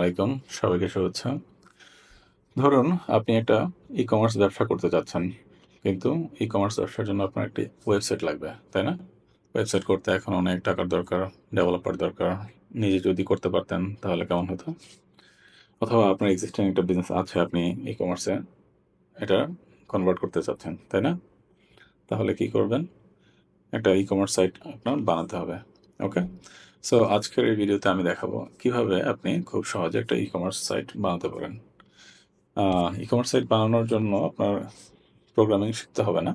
আলাইকুম, সবাইকে শুভেচ্ছা। ধরুন আপনি একটা ই কমার্স ব্যবসা করতে চাচ্ছেন কিন্তু ই কমার্স ব্যবসার জন্য আপনার একটি ওয়েবসাইট লাগবে, তাই না? ওয়েবসাইট করতে এখন অনেক টাকার দরকার ডেভেলপার দরকার, নিজে যদি করতে পারতেন তাহলে কেমন হতো? অথবা আপনার এক্সিস্টিং একটা বিজনেস আছে, আপনি ই কমার্সে এটা কনভার্ট করতে চাচ্ছেন, তাই না? তাহলে কি করবেন? একটা ই কমার্স সাইট আপনার বানাতে হবে ওকে সো আজকের এই ভিডিওতে আমি দেখাবো কীভাবে আপনি খুব সহজে একটা ই কমার্স সাইট বানাতে পারেন। ই কমার্স সাইট বানানোর জন্য আপনার প্রোগ্রামিং শিখতে হবে না।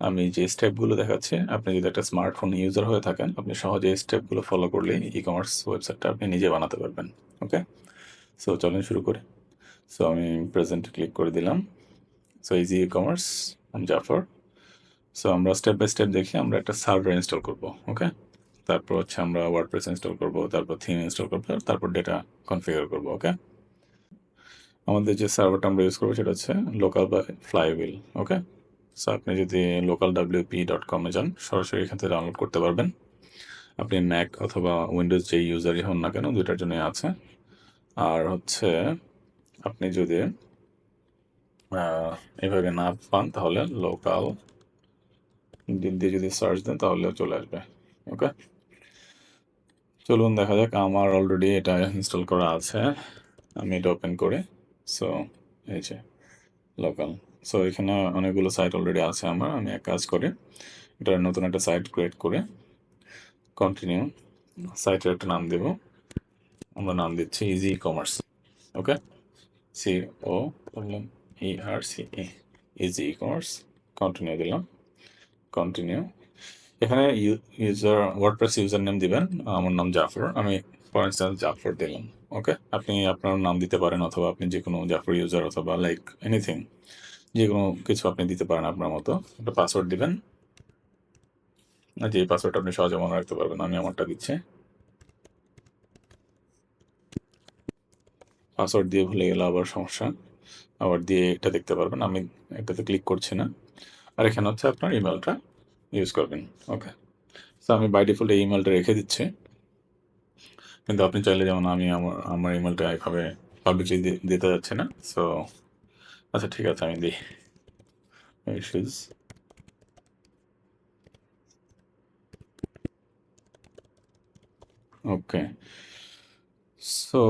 আমি যে স্টেপগুলো দেখাচ্ছি, আপনি যদি একটা স্মার্টফোন ইউজার হয়ে থাকেন, আপনি সহজে এই স্টেপগুলো ফলো করলে ই কমার্স ওয়েবসাইটটা আপনি নিজে বানাতে পারবেন ওকে সো চলেন শুরু করি। সো আমি প্রেজেন্ট ক্লিক করে দিলাম। So easy e commerce Jafar so আমরা স্টেপ বাই স্টেপ দেখি, আমরা একটা সার্ভার ইনস্টল করব ওকে তারপর হচ্ছে আমরা ওয়ার্ডপ্রেস ইনস্টল করব, তারপর থিম ইনস্টল করব, তারপর ডেটা কনফিগার করব ওকে আমাদের যে সার্ভারটা আমরা ইউজ করব সেটা হচ্ছে লোকাল বা ফ্লাইউইল ওকে সো আপনি যদি লোকাল ডাব্লিউপি ডট কমে যান, সরাসরি এখান থেকে ডাউনলোড করতে পারবেন। আপনি ম্যাক অথবা উইন্ডোজ যে ইউজারই হন না কেন, দুইটার জন্যই আছে। আর হচ্ছে আপনি যদি এভাবে না পান, তাহলে লোকাল দিয়ে যদি সার্চ দেন, তাহলে চলে আসবে। ওকে চলুন দেখা যাক, আমার অলরেডি এটা ইনস্টল করা আছে। আমি এটা ওপেন করে। সো এই যে লোকাল সো এখানে অনেকগুলো সাইট অলরেডি আছে আমার। আমি এক কাজ করে। এটা নতুন একটা সাইট ক্রিয়েট করে কন্টিনিউ সাইটের একটা নাম দেব। আমরা নাম দিচ্ছি easy e commerce okay C O বললাম E R C E easy commerce continue দিলাম। কন্টিনিউ এখানে ইউজার ওয়ার্ডপ্রেস ইউজার নেম দিবেন। আমার নাম জাফর। আমি ফর ইনস্ট্যান্স জাফর দিলাম ওকে আপনি আপনার নাম দিতে পারেন অথবা আপনি যে কোনো জাফর ইউজার অথবা লাইক এনিথিং যে কোনো কিছু আপনি দিতে পারেন আপনার মতো। একটা পাসওয়ার্ড দিবেন। যে পাসওয়ার্ড আপনি সহজে মনে রাখতে পারবেন, আমি আমারটা দিচ্ছি। পাসওয়ার্ড দিয়ে ভুলে গেলে আবার সমস্যা। আবার দিয়ে এটা দেখতে পারবেন, আমি এটাতে ক্লিক করছি না। আর এখানে হচ্ছে আপনার ইমেলটা ইউজ করবেন। ওকে তো আমি বাই ডিফল্ট এই ইমেলটা রেখে দিচ্ছি। কিন্তু আপনি চাইলে যেমন আমি আমার আমার ইমেলটা এভাবে পাবলিকলি দিতে যাচ্ছে না। সো আচ্ছা ঠিক আছে, আমি দিই। ইস্যুস ওকে সো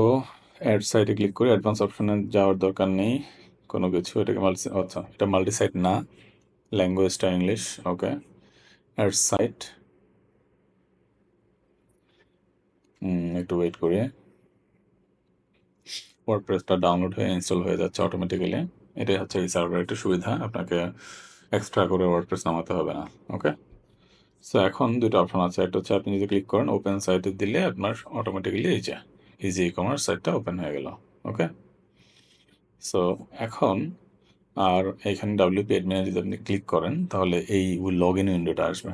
অ্যাড সাইটে ক্লিক করে অ্যাডভান্স অপশনে যাওয়ার দরকার নেই। কোনো কিছু, এটাকে মাল্টি আচ্ছা এটা মাল্টি সাইট না ল্যাঙ্গুয়েজটা ইংলিশ ওকে অ্যাড সাইট। একটু ওয়েট করি। ওয়ার্ডপ্রেসটা ডাউনলোড হয়ে ইনস্টল হয়ে যাচ্ছে অটোমেটিক্যালি এটাই হচ্ছে এই সার্ভারের একটা সুবিধা, আপনাকে এক্সট্রা করে ওয়ার্ডপ্রেস নামাতে হবে না ওকে সো এখন দুটো অপশন আছে। একটা হচ্ছে আপনি যদি ক্লিক করেন ওপেন সাইটে দিলে আপনার অটোমেটিক্যালি এই যে ইজি ই কমার্স সাইটটা ওপেন হয়ে গেল ওকে সো এখন আর এখানে ডাব্লিউপি অ্যাডমিনে যদি আপনি ক্লিক করেন, তাহলে এই লগ ইন উইন্ডোটা আসবে।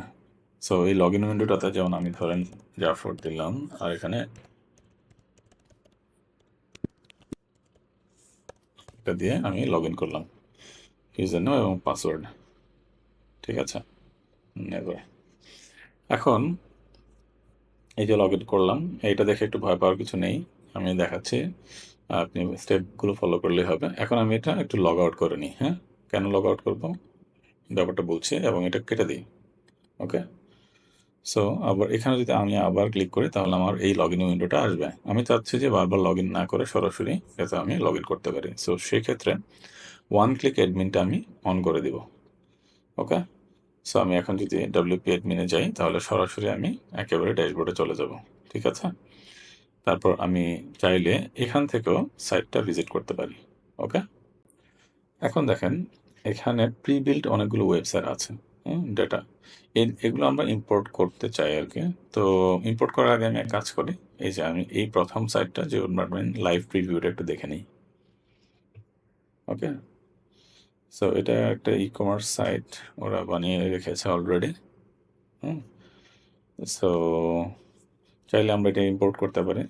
সো এই লগ ইন উইন্ডোটাতে যেমন আমি ধরেন জাফর দিলাম, আর এখানে এটা দিয়ে আমি লগ ইন করলাম। ইউজার নেম এবং পাসওয়ার্ড ঠিক আছে? এখন এই যে লগ ইন করলাম, এইটা দেখে একটু ভয় পাওয়ার কিছু নেই। আমি দেখাচ্ছি। আপনি স্টেপগুলো ফলো করলেই হবে। এখন আমি এটা একটু লগ আউট করে নিই হ্যাঁ? কেন লগ আউট করব? ব্যাপারটা বলছি এবং এটা কেটে দিই ওকে সো আবার এখানে যদি আমি আবার ক্লিক করি, তাহলে আমার এই লগ ইন উইন্ডোটা আসবে। আমি চাচ্ছি যে বারবার লগ ইন না করে সরাসরি যাতে আমি লগ ইন করতে পারি। সো সেক্ষেত্রে ওয়ান ক্লিক অ্যাডমিনটা আমি অন করে দিব ওকে সো আমি এখন যদি ডাব্লিউপি অ্যাডমিনে যাই, তাহলে সরাসরি আমি একেবারে ড্যাশবোর্ডে চলে যাব, ঠিক আছে? তারপর আমি চাইলে এখান থেকেও সাইটটা ভিজিট করতে পারি ওকে এখন দেখেন, এখানে প্রি বিল্ড অনেকগুলো ওয়েবসাইট আছে ডেটা এগুলো আমরা ইম্পোর্ট করতে চাই আর কি। তো ইম্পোর্ট করার আগে আমি এক কাজ করি, এই যে আমি এই প্রথম সাইটটা যে ডিপার্টমেন্ট লাইভ প্রিভিউটা একটু দেখে নিই ওকে সো এটা একটা ই কমার্স সাইট ওরা বানিয়ে রেখেছে অলরেডি হুম? সো চাইলে আমরা এটা ইম্পোর্ট করতে পারি।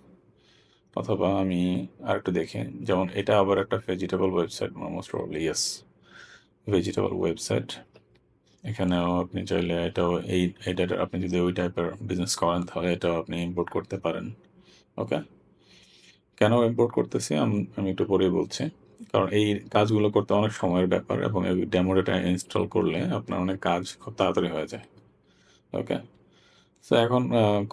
অথবা আমি আর একটু দেখি, যেমন এটা আবার একটা vegetable website most probably yes vegetable website এখানেও আপনি চাইলে এটাও, এই, এটা আপনি যদি ওই টাইপের বিজনেস করেন, তাহলে এটাও আপনি ইম্পোর্ট করতে পারেন। ওকে কেন ইম্পোর্ট করতেছি? আম- একটু পরেই বলছি। কারণ এই কাজগুলো করতে অনেক সময়ের ব্যাপার এবং এই ইনস্টল করলে আপনার অনেক কাজ খুব তাড়াতাড়ি হয়ে যায়। ওকে তো এখন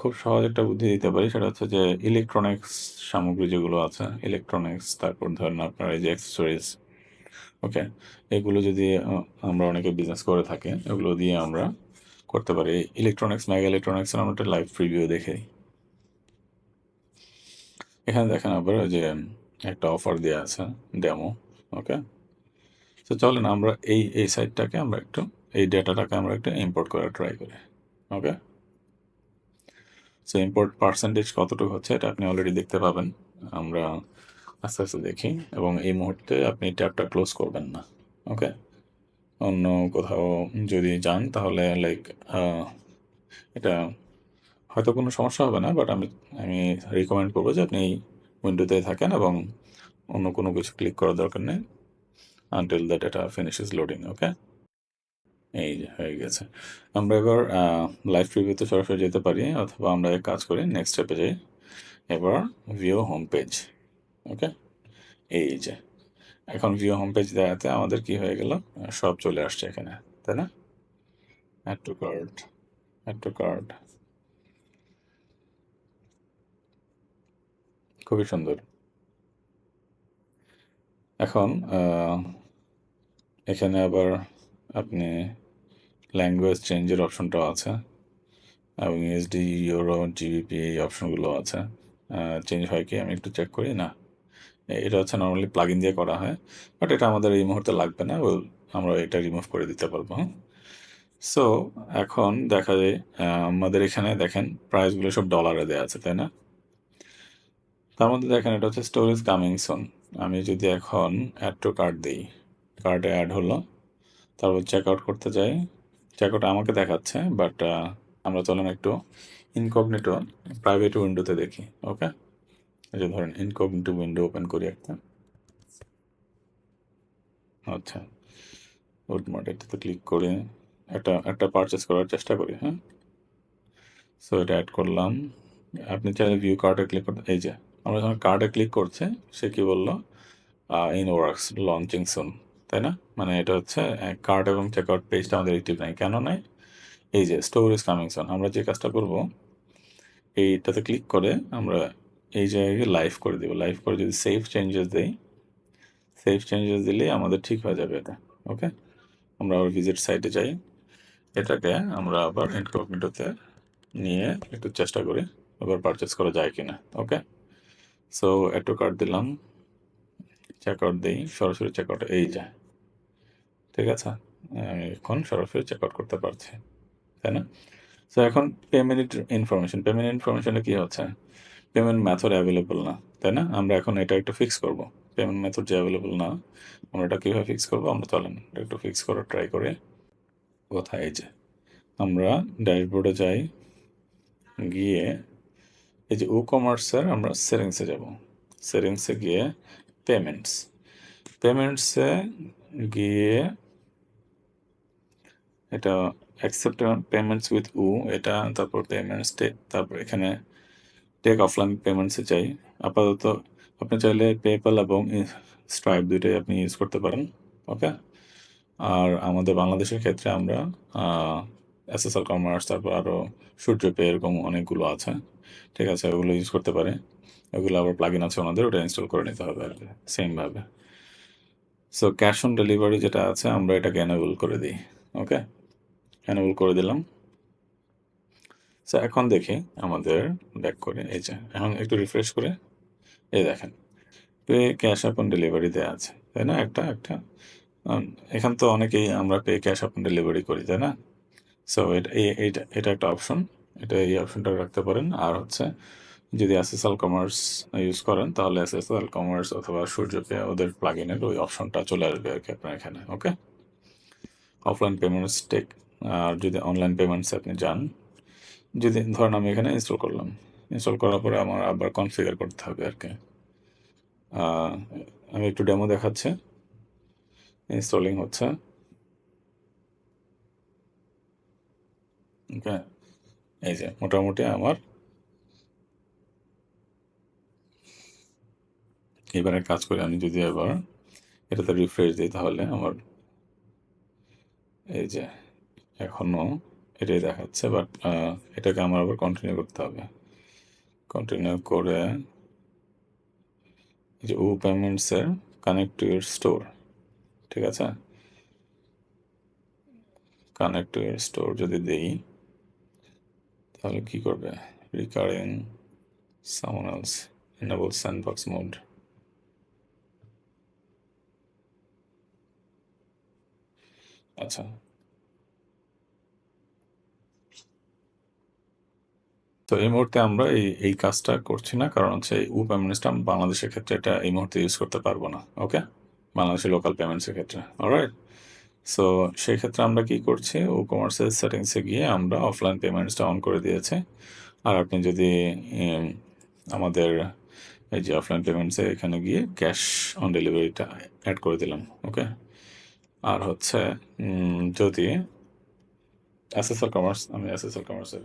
খুব সহজ একটা বুদ্ধি দিতে পারি, সেটা হচ্ছে যে ইলেকট্রনিক্স সামগ্রী যেগুলো আছে ইলেকট্রনিক্স তারপর ধরেন আপনার এই যে অ্যাক্সেসরিজ ওকে এগুলো যদি আমরা অনেকে বিজনেস করে থাকি, এগুলো দিয়ে আমরা করতে পারি। ইলেকট্রনিক্স মেগা ইলেকট্রনিক্সের আমরা একটা লাইভ প্রিভিউ দেখে। এখানে দেখেন আবার যে একটা অফার দেওয়া আছে ডেমো ওকে তো চলেন আমরা এই এই সাইটটাকে আমরা একটু, এই ডেটাটাকে আমরা একটু ইম্পোর্ট করার ট্রাই করি ওকে সো ইম্পোর্ট পার্সেন্টেজ কতটুকু হচ্ছে, এটা আপনি অলরেডি দেখতে পাবেন। আমরা আস্তে আস্তে দেখি, এবং এই মুহূর্তে আপনি ট্যাবটা ক্লোজ করবেন না ওকে অন্য কোথাও যদি যান, তাহলে লাইক এটা হয়তো কোনো সমস্যা হবে না বাট আমি আমি রিকমেন্ড করব যে আপনি উইন্ডোতে থাকেন, এবং অন্য কোনো কিছু ক্লিক করার দরকার নেই আনটিল দ্যাট এটা ফিনিশেস লোডিং ওকে এই যে, হয়ে গেছে। আমরা এবার লাইভ প্রিভিউতে সরাসরি যেতে পারি, অথবা আমরা এক কাজ করি নেক্সট স্টেপে যাই। এবার ভিও হোম পেজ ওকে এই যে, এখন ভিও হোম পেজ দেখাতে আমাদের কি হয়ে গেল? সব চলে আসছে এখানে, তাই না? Add to cart add to cart খুবই সুন্দর। এখন এখানে আবার আপনি ল্যাঙ্গুয়েজ চেঞ্জের অপশনটাও আছে। এবং ইউএসডি ইউরো জিবিপি এই অপশনগুলো আছে। চেঞ্জ হয় কি? আমি একটু চেক করি। না, এটা হচ্ছে নর্মালি প্লাগ ইন দিয়ে করা হয় বাট এটা আমাদের এই মুহূর্তে লাগবে না। আমরা এটা রিমুভ করে দিতে পারব হ্যাঁ? সো এখন দেখা যায় আমাদের এখানে দেখেন প্রাইসগুলো সব ডলারে দেওয়া আছে, তাই না? তার মধ্যে দেখেন এটা হচ্ছে স্টোরেজ কামিং সোন আমি যদি এখন অ্যাড টু কার্ড দিই কার্ডে অ্যাড হলো, তারপর চেক আউট করতে যাই আউট আমাকে দেখাচ্ছে বাট আমরা চলেন একটু ইনকগনিটো প্রাইভেট উইন্ডোতে দেখি ওকে এই যে ধরেন ইনকগনিটো উইন্ডো ওপেন করি একটা। আচ্ছা ওট মার্কেটটাতে ক্লিক করে একটা একটা পারচেস করার চেষ্টা করি হ্যাঁ? সো এটা অ্যাড করলাম। আপনি চাইলে ভিউ কার্ডে ক্লিক করতে, এই যে আমরা যখন কার্ডে ক্লিক করছে, সে কি বলল? ইন ওয়ার্কস লঞ্চিং সুন তাই না? মানে এটা হচ্ছে কার্ড এবং চেক আউট পেজটা আমাদের অ্যাক্টিভ নাই। কেন নাই? এই যে স্টোরেজ কামিং সুন আমরা যে কাজটা করব, এইটাতে ক্লিক করে আমরা এই জায়গায় লাইভ করে দেবো। লাইভ করে যদি সেভ চেঞ্জেস দেই সেভ চেঞ্জেস দিলেই আমাদের ঠিক হয়ে যাবে এটা। ওকে আমরা আবার ভিজিট সাইটে যাই। এটাকে আমরা আবার ইনকগনিটোতে নিয়ে একটু চেষ্টা করি এবার পারচেস করা যায় কিনা। ওকে সো একটু কার্ড দিলাম। চেক আউট দিই, সরাসরি চেকআউট এই যায়। ঠিক আছে? আমি এখন সরাসরি চেকআউট করতে পারছি, তাই না? সো এখন পেমেন্ট ইনফরমেশন পেমেন্ট ইনফরমেশনে কি হচ্ছে? পেমেন্ট মেথড অ্যাভেলেবল না, তাই না? আমরা এখন এটা একটু ফিক্স করব। পেমেন্ট মেথড যে অ্যাভেলেবল না, আমরা এটা কীভাবে ফিক্স করব? আমরা চলেন, এটা একটু ফিক্স করার ট্রাই করে। কোথায়? এই যে, আমরা ড্যাশবোর্ডে যাই, গিয়ে, এই যে ও কমার্সের আমরা সেটিংসে যাব। সেটিংসে গিয়ে পেমেন্টস পেমেন্টসে গিয়ে এটা অ্যাকসেপ্ট পেমেন্টস উইথ উ এটা, তারপর পেমেন্টস তারপর এখানে টেক অফলাইন পেমেন্টসে চাই আপাতত আপনি চাইলে পেপ্যাল এবং স্ট্রাইপ দুইটাই আপনি ইউজ করতে পারেন ওকে আর আমাদের বাংলাদেশের ক্ষেত্রে আমরা এসএসএল কমার্স তারপর আরও সূর্য পে এরকম অনেকগুলো আছে। ঠিক আছে, ওগুলো ইউজ করতে পারে। ওগুলো আবার প্লাগিন আছে ওনাদের, ওটা ইনস্টল করে নিতে হবে আর কি সেমভাবে সো ক্যাশ অন ডেলিভারি যেটা আছে, আমরা এটাকে এনেবল করে দিই ওকে এনেবল করে দিলাম। সো এখন দেখি আমাদের ব্যাক করে, এই যে, এখন একটু রিফ্রেশ করে, এই দেখেন। পে ক্যাশ অন ডেলিভারি দেওয়া আছে, তাই না? একটা একটা। এখান তো অনেকেই আমরা পে ক্যাশ অন ডেলিভারি করি, তাই না? সো এটা এটা একটা অপশন এটা এই অপশনটা রাখতে পারেন। আর হচ্ছে, যদি এসএসএল কমার্স ইউজ করেন, তাহলে এসএসএল কমার্স অথবা সূর্য পে ওদের প্লাগ ইনের ওই অপশনটা চলে আসবে আর কি আপনার এখানে ওকে অফলাইন পেমেন্টস টেক আর যদি অনলাইন পেমেন্টস আপনি যান, যদি, ধরেন আমি এখানে ইনস্টল করলাম। ইনস্টল করার পরে আমার আবার কনফিগার করতে হবে আর কি। আমি একটু ডেমো দেখাচ্ছি। ইনস্টলিং হচ্ছে। ওকে এই যে, মোটামুটি আমার এবারে কাজ করে আমি যদি এবার এটাতে রিফ্রেশ দিই তাহলে আমার এই যে এখনও এটাই দেখাচ্ছে বাট এটাকে আমার আবার কন্টিনিউ করতে হবে। কন্টিনিউ করে এই যে ও পেমেন্টসের কানেক্ট টু ইউর স্টোর ঠিক আছে? কানেক্ট টু ইউর স্টোর যদি দেই তাহলে কি করবে? রিকারিং সামন এলস enable sandbox আচ্ছা। তো এই মুহূর্তে আমরা এই এই কাজটা করছি না, কারণ হচ্ছে এই উ পেমেন্টসটা বাংলাদেশের ক্ষেত্রে এটা এই মুহূর্তে ইউজ করতে পারব না ওকে বাংলাদেশের লোকাল পেমেন্টসের ক্ষেত্রে অলরাইট সো সেই ক্ষেত্রে আমরা কি করছি? ও কমার্সের সেটিংসে গিয়ে আমরা অফলাইন পেমেন্টসটা অন করে দিয়েছি। আর আপনি যদি আমাদের এই যে অফলাইন পেমেন্টসে এখানে গিয়ে ক্যাশ অন ডেলিভারিটা অ্যাড করে দিলাম ওকে আর হচ্ছে যদি এসএসএল কমার্স আমি এসএসএল কমার্সের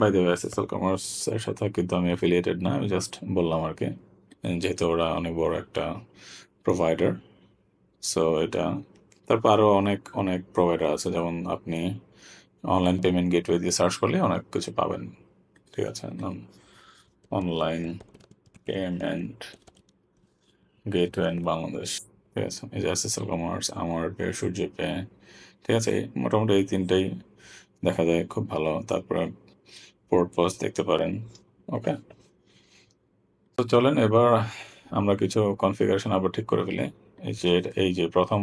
বাই দ্য এসএসএল কমার্সের সাথে কিন্তু আমি অ্যাফিলিয়েটেড না, আমি জাস্ট বললাম আর কি। যেহেতু ওরা অনেক বড় একটা প্রোভাইডার সো এটা তারপর আরও অনেক অনেক প্রোভাইডার আছে। যেমন আপনি অনলাইন পেমেন্ট গেটওয়ে দিয়ে সার্চ করলে অনেক কিছু পাবেন। ঠিক আছে? Online payment gateway in Bangladesh ঠিক আছে? এই যে SSL commerce Aamar pay Surjo pay ঠিক আছে? মোটামুটি এই তিনটাই দেখা যায় খুব ভালো। তারপরে পোর্ট পোস্ট দেখতে পারেন। ওকে তো চলেন এবার আমরা কিছু কনফিগারেশন আবার ঠিক করে ফেলি। এই যে এই যে প্রথম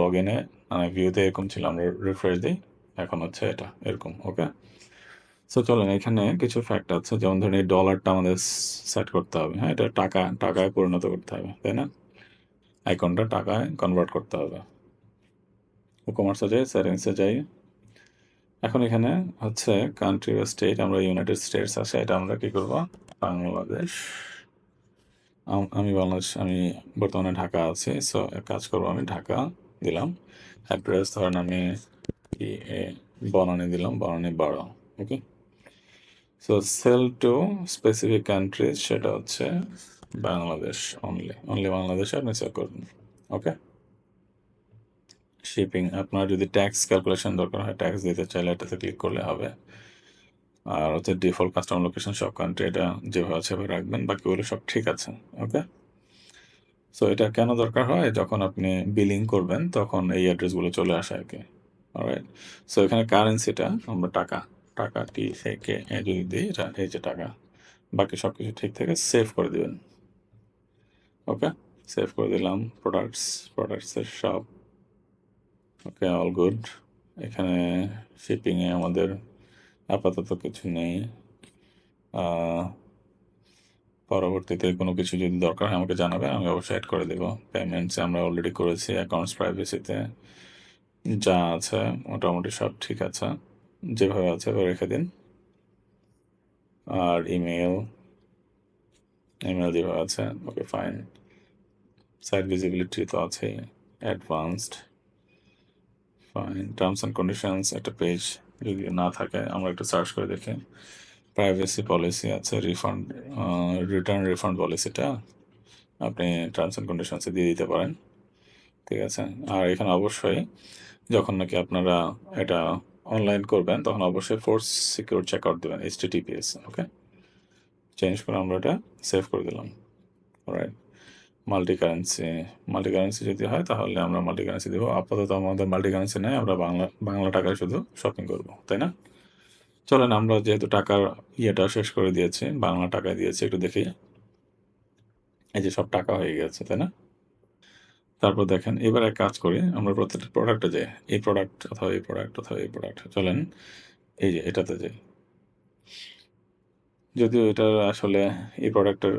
লগ ইনে মানে ভিউতে এরকম ছিল, আমরা রিফ্রেশ দিই। এখন হচ্ছে এটা, এরকম ওকে সো চলেন, এখানে কিছু ফ্যাক্ট আছে, যেমন ধরুন এই ডলারটা আমাদের সেট করতে হবে হ্যাঁ? এটা টাকা, টাকায় পরিণত করতে হবে, তাই না? আইকনটা টাকায় কনভার্ট করতে হবে। কমার্সে যাই সেটিংসে যাই। এখন এখানে হচ্ছে কান্ট্রি বা স্টেট আমরা ইউনাইটেড স্টেটস আছে এটা আমরা কি করব? বাংলাদেশ। আম- বাংলাদেশ, আমি বর্তমানে ঢাকা আছি সো এক কাজ করব, আমি ঢাকা দিলাম। অ্যাড্রেস ধরেন আমি বনানি দিলাম, বনানি বারো okay so sell to specific countries সেটা হচ্ছে বাংলাদেশ অনলি অনলি বাংলাদেশে আপনি সেল করবেন ওকে শিপিং আপনার যদি ট্যাক্স ক্যালকুলেশন দরকার হয় ট্যাক্স দিতে চাইলে এটাতে ক্লিক করলে হবে। আর হচ্ছে ডিফল্ট কাস্টমার লোকেশন সব কান্ট্রি এটা যেভাবে আছে রাখবেন বাকিগুলো সব ঠিক আছে ওকে সো এটা কেন দরকার হয়? যখন আপনি বিলিং করবেন, তখন এই অ্যাড্রেসগুলো চলে আসে আর কি সো এখানে কারেন্সিটা আমরা টাকা টাকা টি থেকে যদি দিই, এটা এই যে টাকা, বাকি সব কিছু ঠিক থেকে সেভ করে দিবেন ওকে সেভ করে দিলাম প্রোডাক্টস প্রোডাক্টসের সব ওকে অল গুড এখানে শিপিংয়ে আমাদের আপাতত কিছু নেই। পরবর্তীতে কোনো কিছু যদি দরকার হয় আমাকে জানাবে, আমি অবশ্যই অ্যাড করে দেবো। পেমেন্টস আমরা অলরেডি করেছি অ্যাকাউন্টস প্রাইভেসিতে যা আছে, মোটামুটি সব ঠিক আছে, যেভাবে আছে রেখে দিন। আর ইমেল ইমেল যেভাবে আছে ওকে ফাইন সাইট ভিজিবিলিটি তো আছেই advanced fine terms and conditions একটা পেজ যদি না থাকে, আমরা একটু সার্চ করে দেখি। প্রাইভেসি পলিসি আছে রিফান্ড রিটার্ন রিফান্ড পলিসিটা আপনি টার্মস অ্যান্ড কন্ডিশনসে দিয়ে দিতে পারেন। ঠিক আছে? আর এখানে অবশ্যই যখন নাকি আপনারা এটা অনলাইন করবেন, তখন অবশ্যই ফোর্স সিকিউর চেক আউট দেবেন এইচ ওকে চেঞ্জ করে আমরা এটা সেভ করে দিলাম right multi currency multi currency যদি হয়, তাহলে আমরা মাল্টি কারেন্সি দেবো। আপাতত আমাদের মাল্টি কারেন্সি নেই, আমরা বাংলা বাংলা টাকায় শুধু শপিং করব, তাই না? চলেন, আমরা যেহেতু টাকার ইয়েটা শেষ করে দিয়েছি, বাংলা টাকায় দিয়েছি, একটু দেখি। এই যে সব টাকা হয়ে গেছে, তাই না? তারপর দেখেন, এবার এক কাজ করি, আমরা প্রত্যেকটা প্রোডাক্টে যাই। এই প্রোডাক্ট অথবা এই প্রোডাক্ট অথবা এই প্রোডাক্ট চলেন। এই যে, এটাতে যাই। যদিও এটা আসলে এই প্রোডাক্টের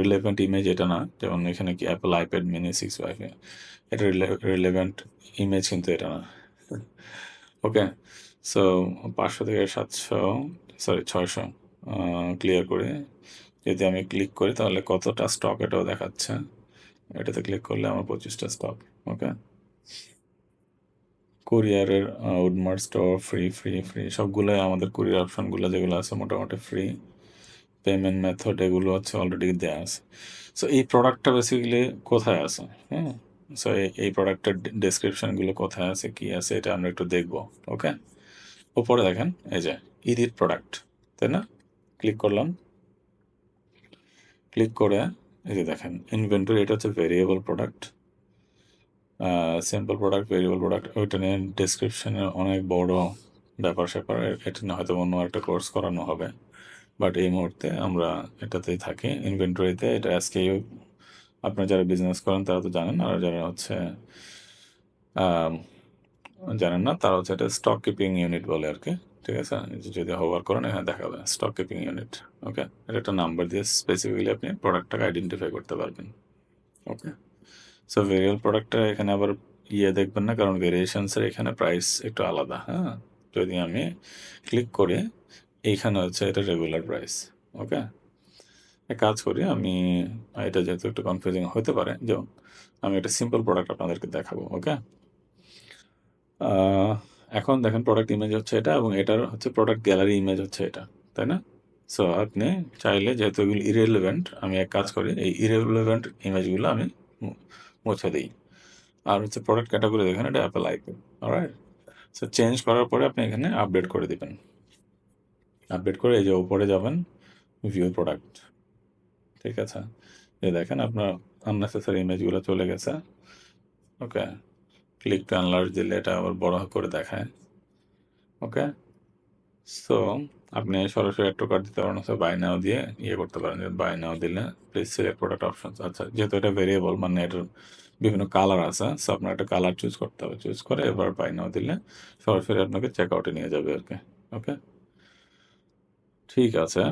রিলেভেন্ট ইমেজ এটা না। যেমন এখানে কি Apple iPad mini six five এটা রিলেভেন্ট ইমেজ কিন্তু এটা না। ওকে সো পাঁচশো থেকে সাতশো সরি ছয়শো ক্লিয়ার করে যদি আমি ক্লিক করি তাহলে কতটা স্টক এটাও দেখাচ্ছে। এটাতে ক্লিক করলে আমার পঁচিশটা স্টক ওকে কুরিয়ারের Woodmart store free free free সবগুলোই আমাদের কুরিয়ার অপশনগুলো যেগুলো আছে মোটামুটি ফ্রি পেমেন্ট মেথড এগুলো হচ্ছে অলরেডি দেওয়া আছে। সো এই প্রোডাক্টটা বেসিক্যালি কোথায় আছে? হ্যাঁ সো এই প্রোডাক্টের ডেসক্রিপশনগুলো কোথায় আছে, কি আছে, এটা আমরা একটু দেখব ওকে উপরে দেখেন, এই যে ইডিট প্রোডাক্ট তাই না? ক্লিক করলাম। ক্লিক করে, এই যে দেখেন ইনভেন্টরি এটা হচ্ছে variable product simple product variable product ওইটা নিয়ে ডিসক্রিপশনে অনেক বড় ব্যাপার স্যাপার এটা নিয়ে হয়তো অন্য একটা কোর্স করানো হবে। বাট এই মুহূর্তে আমরা এটাতেই থাকি ইনভেন্টরিতে এটা আজকে আপনারা যারা বিজনেস করেন, তারা তো জানেন, আর যারা হচ্ছে জানেন না, তারা হচ্ছে এটা স্টক কিপিং ইউনিট বলে আর কি, ঠিক আছে? যদি হোভার করেন এখানে দেখাবে স্টক কিপিং ইউনিট ওকে এটা একটা নাম্বার দিয়ে স্পেসিফিক্যালি আপনি প্রোডাক্টটাকে আইডেন্টিফাই করতে পারবেন ওকে সো ভেরিয়েবল প্রোডাক্টটা এখানে আবার ইয়ে দেখবেন না, কারণ ভেরিয়েশনসের এখানে প্রাইস একটু আলাদা হ্যাঁ? যদি আমি ক্লিক করি এইখানে হচ্ছে এটা রেগুলার প্রাইস ওকে এক কাজ করি, আমি, এটা যেহেতু একটু কনফিউজিং হতে পারে যেমন আমি একটা সিম্পল প্রোডাক্ট আপনাদেরকে দেখাবো ওকে এখন দেখেন প্রোডাক্ট ইমেজ হচ্ছে এটা এবং এটার হচ্ছে প্রোডাক্ট গ্যালারি ইমেজ হচ্ছে এটা, তাই না? সো আপনি চাইলে যেহেতু এগুলো ইরেলিভেন্ট আমি এক কাজ করি, এই ইরেলিভেন্ট ইমেজগুলো আমি মুছে দিই। আর হচ্ছে প্রোডাক্ট ক্যাটাগরি দেখেন এটা Apple icon alright so change করার পরে আপনি এখানে আপডেট করে দিবেন। আপডেট করে এই যে উপরে যাবেন ভিউ প্রোডাক্ট ঠিক আছে? এই দেখেন আপনার আননেসেসারি ইমেজগুলো চলে গেছে। ওকে ক্লিক টু আনলার্জ দিলে এটা আবার বড় করে দেখায়। ওকে সো আপনি সরাসরি একটু কার্ড দিতে পারেন সো বাই নাও দিয়ে ইয়ে করতে পারেন। বাই নাও দিলে প্লিজ সিলেক্ট প্রোডাক্ট অপশন আচ্ছা যেহেতু এটা ভেরিয়েবল মানে এটার বিভিন্ন কালার আছে সো আপনার একটা কালার চুজ করতে হবে। চুজ করে এবার বাই নাও দিলে সরাসরি আপনাকে চেক আউটে নিয়ে যাবে আর কি। ওকে ঠিক আছে।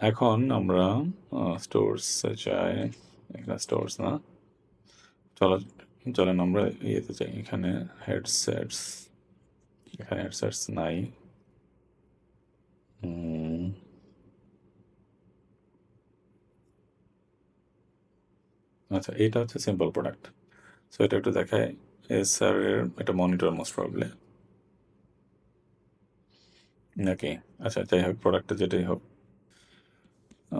এখন আমরা স্টোরসে যাই। এখানে স্টোরস না। চলো চলেন আমরা ইয়েতে যাই। এখানে হেডসেটস এখানে হেডসেটস নাই। আচ্ছা এটা হচ্ছে সিম্পল প্রোডাক্ট সো এটা একটু দেখায় এস আর এর এটা মনিটর মোস্ট প্রবলি নাকি? আচ্ছা যাই হোক প্রোডাক্টটা যেটাই হোক,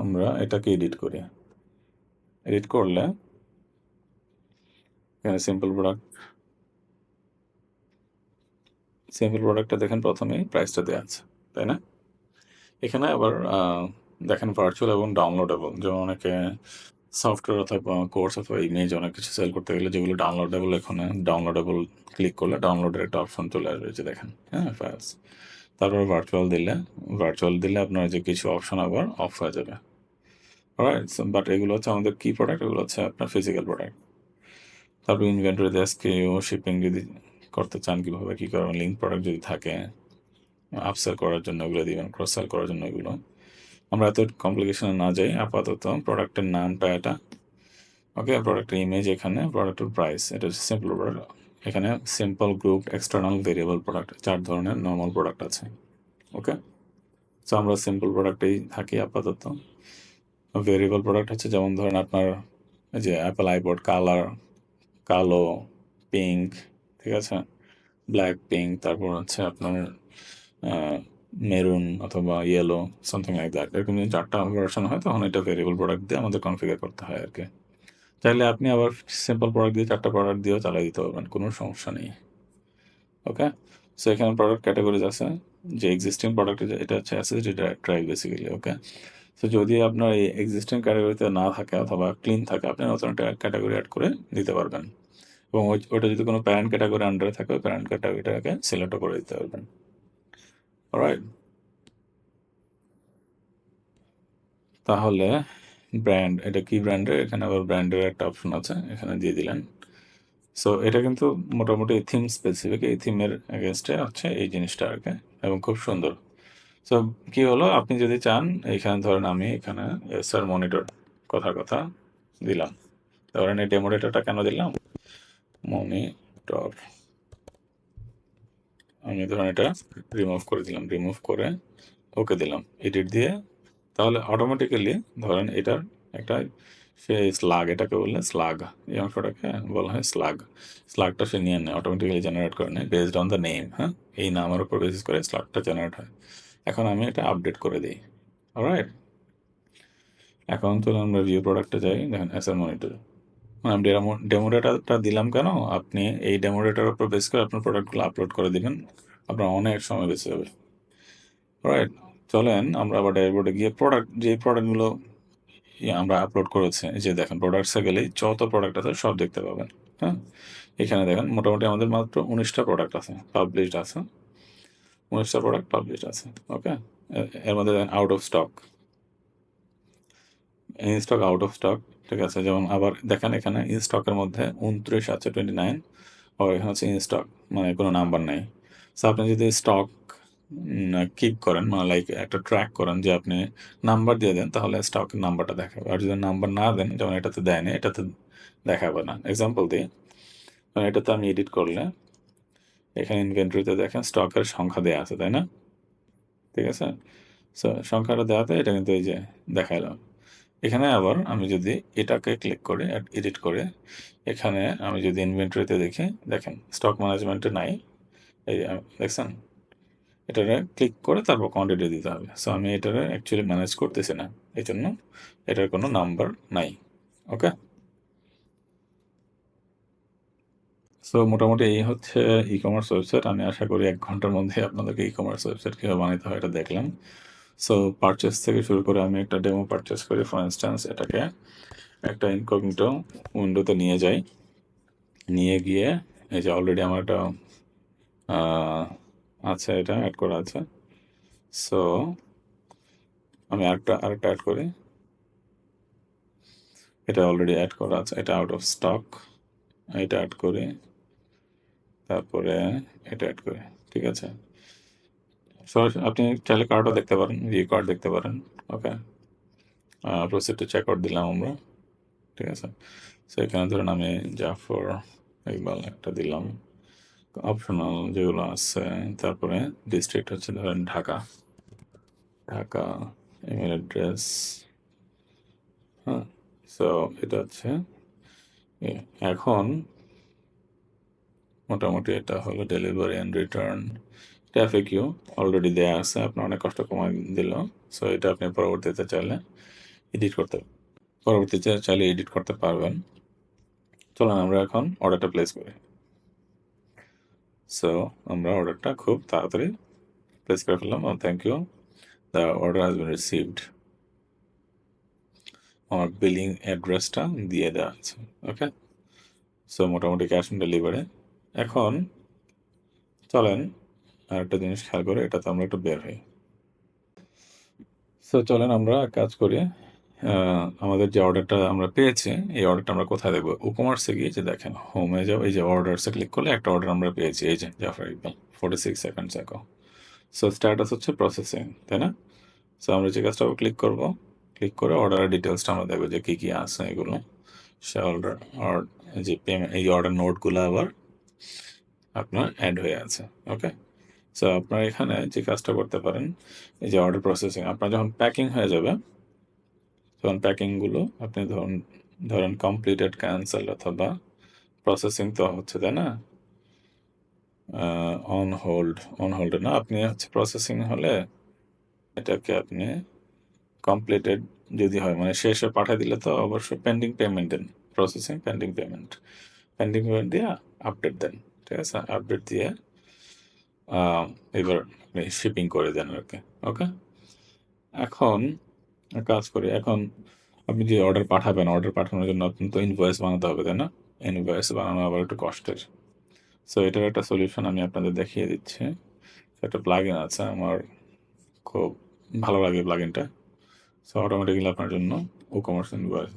আমরা এটাকে এডিট করি। এডিট করলে, এখানে সিম্পল প্রোডাক্ট সিম্পল প্রোডাক্টটা দেখেন প্রথমেই প্রাইসটা দেওয়া আছে, তাই না? এখানে আবার দেখেন ভার্চুয়াল এবং ডাউনলোডেবল যেমন অনেকে সফটওয়্যার অথবা কোর্স অথবা ইমেজ অনেক কিছু সেল করতে গেলে যেগুলো ডাউনলোডেবল এখানে ডাউনলোডেবল ক্লিক করলে ডাউনলোডের একটা অপশন চলে আসবে যে দেখেন হ্যাঁ ফাইলস তারপর ভার্চুয়াল দিলে ভার্চুয়াল দিলে আপনার যে কিছু অপশন আবার অফ হয়ে যাবে। রাইট বাট এগুলো হচ্ছে আমাদের কি প্রোডাক্ট এগুলো হচ্ছে আপনার ফিজিক্যাল প্রোডাক্ট তারপর ইনভেন্টরিতে আজকে ও শিপিং যদি করতে চান কীভাবে, কী করবেন লিঙ্ক প্রোডাক্ট যদি থাকে আপসেল করার জন্য ওগুলো দিবেন ক্রস সেল করার জন্য এগুলো। আমরা এত কমপ্লিকেশনে না যাই, আপাতত প্রোডাক্টের নামটা এটা। ওকে প্রোডাক্টের ইমেজ এখানে প্রোডাক্টের প্রাইস এটা হচ্ছে সিম্পল প্রোডাক্ট এখানে simple group external variable product চার ধরনের নর্মাল প্রোডাক্ট আছে ওকে সো আমরা সিম্পল প্রোডাক্টেই থাকি আপাতত। ভেরিয়েবল প্রোডাক্ট হচ্ছে যেমন ধরেন আপনার যে অ্যাপেল আইপড কালার কালো পিঙ্ক ঠিক আছে? ব্ল্যাক পিঙ্ক তারপর হচ্ছে আপনার মেরুন অথবা ইয়েলো সামথিং লাইক দ্যাট এরকম যদি চারটা ভার্সন হয়, তখন এটা ভেরিয়েবল প্রোডাক্ট দিয়ে আমাদের কনফিগার করতে হয় আর কি। চাইলে আপনি আবার সিম্পল প্রোডাক্ট দিয়ে চারটা প্রোডাক্ট দিয়েও চালাই দিতে পারবেন, কোনো সমস্যা নেই। ওকে সো এখানে প্রোডাক্ট ক্যাটাগরিজ আছে, যে এক্সিস্টিং প্রোডাক্ট এটা হচ্ছে accessory drive basically okay so যদি আপনার এই এক্সিস্টিং ক্যাটাগরিতে না থাকে অথবা ক্লিন থাকে, আপনি নতুন একটা ক্যাটাগরি অ্যাড করে দিতে পারবেন। এবং ওটা যদি কোনো প্যারেন্ট ক্যাটাগরি আন্ডারে থাকে, ওই প্যারেন্ট ক্যাটাগরিটাকে সিলেক্টও করে দিতে পারবেন। রাইট তাহলে ব্র্যান্ড এটা কি ব্র্যান্ডের এখানে আবার ব্র্যান্ডের একটা অপশন আছে, এখানে দিয়ে দিলেন। সো এটা কিন্তু মোটামুটি থিম স্পেসিফিক এই থিমের এগেনস্টে হচ্ছে এই জিনিসটা আর কি, এবং খুব সুন্দর। সো কি হলো? আপনি যদি চান, এখানে ধরেন আমি এখানে স্যার মনিটর কথার কথা দিলাম। ধরেন এই ডেমো ডেটাটা কেন দিলাম? মনিটর আমি ধরেন এটা রিমুভ করে দিলাম রিমুভ করে ওকে দিলাম। এডিট দিয়ে তাহলে অটোমেটিক্যালি ধরেন এটার একটা সে স্লাগ এটাকে বললে স্লাগ এই অংশটাকে বলা হয় স্লাগ স্লাগটা সে নিয়ে নেয় অটোমেটিক্যালি জেনারেট করে নেয় বেসড অন দ্য নেম হ্যাঁ? এই নামের উপর বেসিস করে স্লাগটা জেনারেট হয়। এখন আমি এটা আপডেট করে দিই। রাইট এখন চলুন আমরা ভিউ প্রোডাক্টে যাই, দেখেন এর মনিটর আমি ডেমো ডেমো ডেটাটা দিলাম কেন? আপনি এই ডেমো ডেটার উপর বেস করে আপনার প্রোডাক্টগুলো আপলোড করে দেবেন। আপনার অনেক সময় বেঁচে যাবে। রাইট চলেন, আমরা আবার ড্যাশবোর্ডে গিয়ে প্রোডাক্ট যে প্রোডাক্টগুলো আমরা আপলোড করেছি যে দেখেন প্রোডাক্টসে গেলেই যত প্রোডাক্ট আছে সব দেখতে পাবেন হ্যাঁ? এখানে দেখেন মোটামুটি আমাদের মাত্র উনিশটা প্রোডাক্ট আছে পাবলিশড আছে। উনিশটা প্রোডাক্ট পাবলিশড আছে ওকে এর মধ্যে দেখেন out of stock in stock out of stock ঠিক আছে? যেমন আবার দেখেন এখানে ইন স্টকের মধ্যে উনত্রিশ আছে টোয়েন্টি নাইন আর এখানে হচ্ছে ইন স্টক মানে কোনো নাম্বার নেই। সো আপনি যদি স্টক কিপ করেন মানে লাইক একটা ট্র্যাক করেন যে আপনি নাম্বার দিয়ে দেন, তাহলে স্টকের নাম্বারটা দেখাবে। আর যদি নাম্বার না দেন, যেমন এটাতে দেয়নি, এটাতে দেখাবে না। এক্সাম্পল দিই মানে এটাতে আমি এডিট করলে, এখানে ইনভেন্টরিতে দেখেন স্টকের সংখ্যা দেওয়া আছে, তাই না? ঠিক আছে? সো সংখ্যাটা দেওয়াতে এটা কিন্তু এই যে দেখাইলাম এখানে আবার আমি যদি এটাকে ক্লিক করে এডিট করে, এখানে আমি যদি ইনভেন্টরিতে দেখি, দেখেন স্টক ম্যানেজমেন্টে নাই। এই দেখছেন? এটারে ক্লিক করে তারপর কোয়ান্টিটি দিতে হবে। সো আমি এটারে অ্যাকচুয়ালি ম্যানেজ করতেছি না। এই জন্য এটার কোনো নাম্বার নাই। ওকে সো মোটামুটি এই হচ্ছে ই কমার্স ওয়েবসাইট আমি আশা করি এক ঘণ্টার মধ্যে আপনাদেরকে ই কমার্স ওয়েবসাইট কীভাবে বানাতে হয় এটা দেখলাম। সো পারচেস থেকে শুরু করে আমি একটা ডেমো পারচেস করি। ফর ইনস্ট্যান্স এটাকে একটা ইনকগনিটো উইন্ডোতে নিয়ে যাই। নিয়ে গিয়ে এই যে অলরেডি আমার একটা আচ্ছা এটা অ্যাড করা আছে। সো আমি আরেকটা আরেকটা অ্যাড করি। এটা অলরেডি অ্যাড করা আছে, এটা আউট অফ স্টক এটা অ্যাড করি। তারপরে এটা অ্যাড করি, ঠিক আছে? সো আপনি চাইলে কার্ডও দেখতে পারেন ভিউ কার্ড দেখতে পারেন okay proceed to check out দিলাম আমরা, ঠিক আছে? সো এখানে ধরুন আমি জাফর ইকবাল একটা দিলাম। অপশনাল যেগুলো আছে, তারপরে ডিস্ট্রিক্ট হচ্ছে ধরেন ঢাকা। ঢাকা ইমেল অ্যাড্রেস হ্যাঁ সো এটা হচ্ছে এখন মোটামুটি এটা হলো delivery and return traffic you already দেওয়া আছে, আপনার অনেক কষ্ট কমাই দিল সো এটা আপনি পরবর্তীতে চাইলে এডিট করতে, পরবর্তীতে চাইলে এডিট করতে পারবেন। চলুন আমরা এখন অর্ডারটা প্লেস করি। সো আমরা অর্ডারটা খুব তাড়াতাড়ি প্লেস করে ফেললাম। Thank you the order has been received আমার বিলিং অ্যাড্রেসটা দিয়ে দেওয়া আছে ওকে সো মোটামুটি ক্যাশ অন ডেলিভারি এখন চলেন আর একটা জিনিস খেয়াল করে, এটাতে আমরা একটু বের হই। সো চলেন আমরা কাজ করি। আমাদের যে অর্ডারটা আমরা পেয়েছি, এই অর্ডারটা আমরা কোথায় দেখব? উকমার্সে গিয়ে যে দেখেন হোমে যাও, এই যে অর্ডারসে ক্লিক করলে একটা অর্ডার আমরা পেয়েছি, এই যে Jafar Iqbal forty six seconds অ্যাকো so status হচ্ছে প্রসেসিং তাই না? সো আমরা যে কাজটা ক্লিক করব ক্লিক করে অর্ডারের ডিটেলসটা আমরা দেখব যে কী কী আছে এগুলো। সে অর্ডার যে পেমেন্ট এই অর্ডার নোটগুলো আবার আপনার অ্যাড হয়ে আছে ওকে সো আপনার এখানে যে কাজটা করতে পারেন, এই যে অর্ডার প্রসেসিং আপনার যখন প্যাকিং হয়ে যাবে তখন প্যাকিংগুলো আপনি ধরুন, ধরেন কমপ্লিটেড ক্যান্সেল অথবা প্রসেসিং তো হচ্ছে, তাই না? অন হোল্ড অন হোল্ডে না, আপনি হচ্ছে প্রসেসিং হলে এটাকে আপনি কমপ্লিটেড যদি হয় মানে শেষে পাঠিয়ে দিলে তো অবশ্যই pending payment then processing pending payment pending payment দিয়ে আপডেট দেন, ঠিক আছে? আপডেট দিয়ে এবার আপনি শিপিং করে দেন ওকে ওকে? এখন কাজ করি, এখন আপনি যে অর্ডার পাঠাবেন অর্ডার পাঠানোর জন্য আপনি তো ইনভয়েস বানাতে হবে, তাই না? ইনভয়েস বানানো আবার একটু কষ্টের। সো এটার একটা সলিউশন আমি আপনাদের দেখিয়ে দিচ্ছি। একটা প্লাগ ইন আছে, আমার খুব ভালো লাগে প্লাগ ইনটা সো অটোমেটিক্যালি আপনার জন্য ও কমার্স ইনভয়েস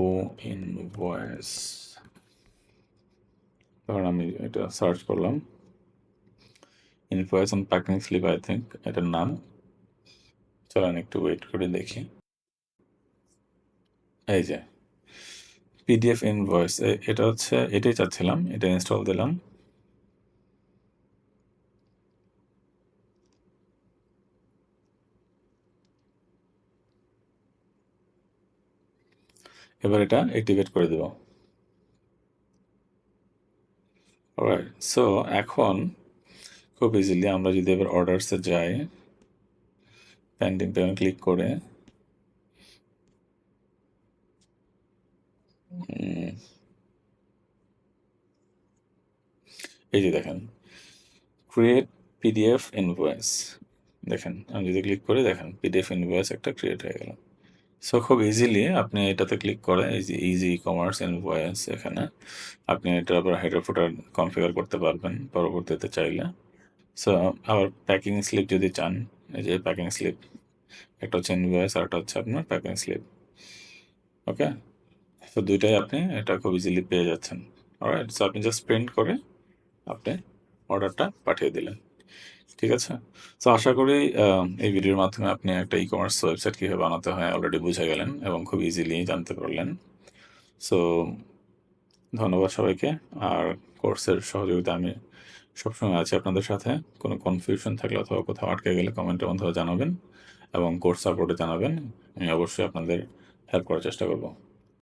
ও ইনভয়েস ধরুন আমি এটা সার্চ করলাম। Invoice on packing slip I think এটার নাম। চলেন একটু ওয়েট করে দেখি। এই যে পিডিএফ ইনভয়েস এটা হচ্ছে, এটাই চাচ্ছিলাম, এটা ইনস্টল দিলাম। এবার এটা অ্যাক্টিভেট করে দেব। সো এখন খুব ইজিলি আমরা যদি এবার অর্ডারসে যাই প্যান্ডিং পেমেন্ট ক্লিক করে এই যে দেখেন ক্রিয়েট পিডিএফ ইনভয়েস দেখেন, আমি যদি ক্লিক করে, দেখেন পিডিএফ ইনভয়েস একটা ক্রিয়েট হয়ে গেল। সো খুব ইজিলি আপনি এটাতে ক্লিক করে, এই ইজি ই কমার্স ইনভয়েস এখানে, আপনি এটার উপর হেডার ফুটার কনফিগার করতে পারবেন পরবর্তীতে চাইলে। সো আবার প্যাকিং স্লিপ যদি চান এই যে প্যাকিং স্লিপ একটা হচ্ছে ইনভয়েস আর একটা হচ্ছে আপনার প্যাকিং স্লিপ ওকে তো দুইটাই আপনি এটা খুব ইজিলি পেয়ে যাচ্ছেন অলরাইট সো আপনি জাস্ট প্রিন্ট করে আপনি অর্ডারটা পাঠিয়ে দিলেন, ঠিক আছে? তো আশা করি এই ভিডিওর মাধ্যমে আপনি একটা ই কমার্স ওয়েবসাইট কীভাবে বানাতে হয় অলরেডি বুঝে গেলেন এবং খুব ইজিলি জানতে পারলেন। সো ধন্যবাদ সবাইকে, আর কোর্সের সহযোগিতা আমি সবসময় আছি আপনাদের সাথে। কোনো কনফিউশন থাকলে অথবা কোথাও আটকে গেলে কমেন্টের মাধ্যমে জানাবেন এবং কোর্স সাপোর্টে জানাবেন। আমি অবশ্যই আপনাদের হেল্প করার চেষ্টা করব।